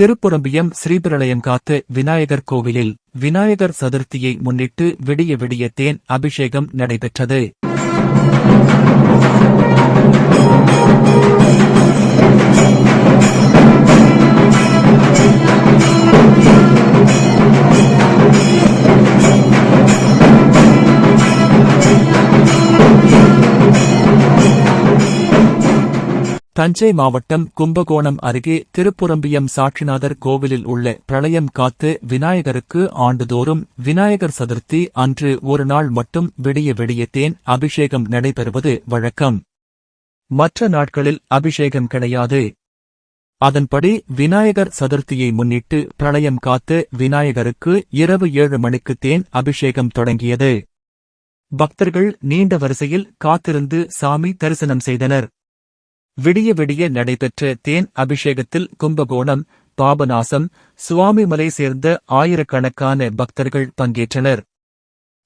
திருப்புரம்பியம் ஸ்ரீபிரளயம் காத்து விநாயகர் கோவிலில் விநாயகர் சதுர்த்தியை முன்னிட்டு விடிய விடிய தேன் அபிஷேகம் நடைபெற்றது. தஞ்சை மாவட்டம் கும்பகோணம் அருகே திருப்புரம்பியம் சாட்சிநாதர் கோவிலில் உள்ள பிரளயம் காத்து விநாயகருக்கு ஆண்டுதோறும் விநாயகர் சதுர்த்தி அன்று ஒரு நாள் மட்டும் விடிய விடியத்தேன் தேன் அபிஷேகம் நடைபெறுவது வழக்கம். மற்ற நாட்களில் அபிஷேகம் கிடையாது. அதன்படி விநாயகர் சதுர்த்தியை முன்னிட்டு பிரளயம் காத்து விநாயகருக்கு இரவு ஏழு மணிக்கு தேன் அபிஷேகம் தொடங்கியது. பக்தர்கள் நீண்ட வரிசையில் காத்திருந்து சாமி தரிசனம் செய்தனர். விடிய விடிய நடைபெற்ற தேன் அபிஷேகத்தில் கும்பகோணம் பாபநாசம் சுவாமிமலை சேர்ந்த ஆயிரக்கணக்கான பக்தர்கள் பங்கேற்றனர்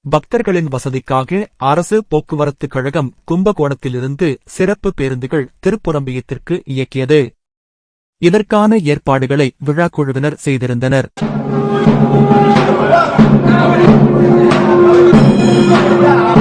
பக்தர்களின் வசதிக்காக அரசு போக்குவரத்துக் கழகம் கும்பகோணத்திலிருந்து சிறப்பு பேருந்துகள் திருப்புரம்பியத்திற்கு இயக்கியது இதற்கான ஏற்பாடுகளை விழாக்குழுவினர் செய்திருந்தனர் Yeah.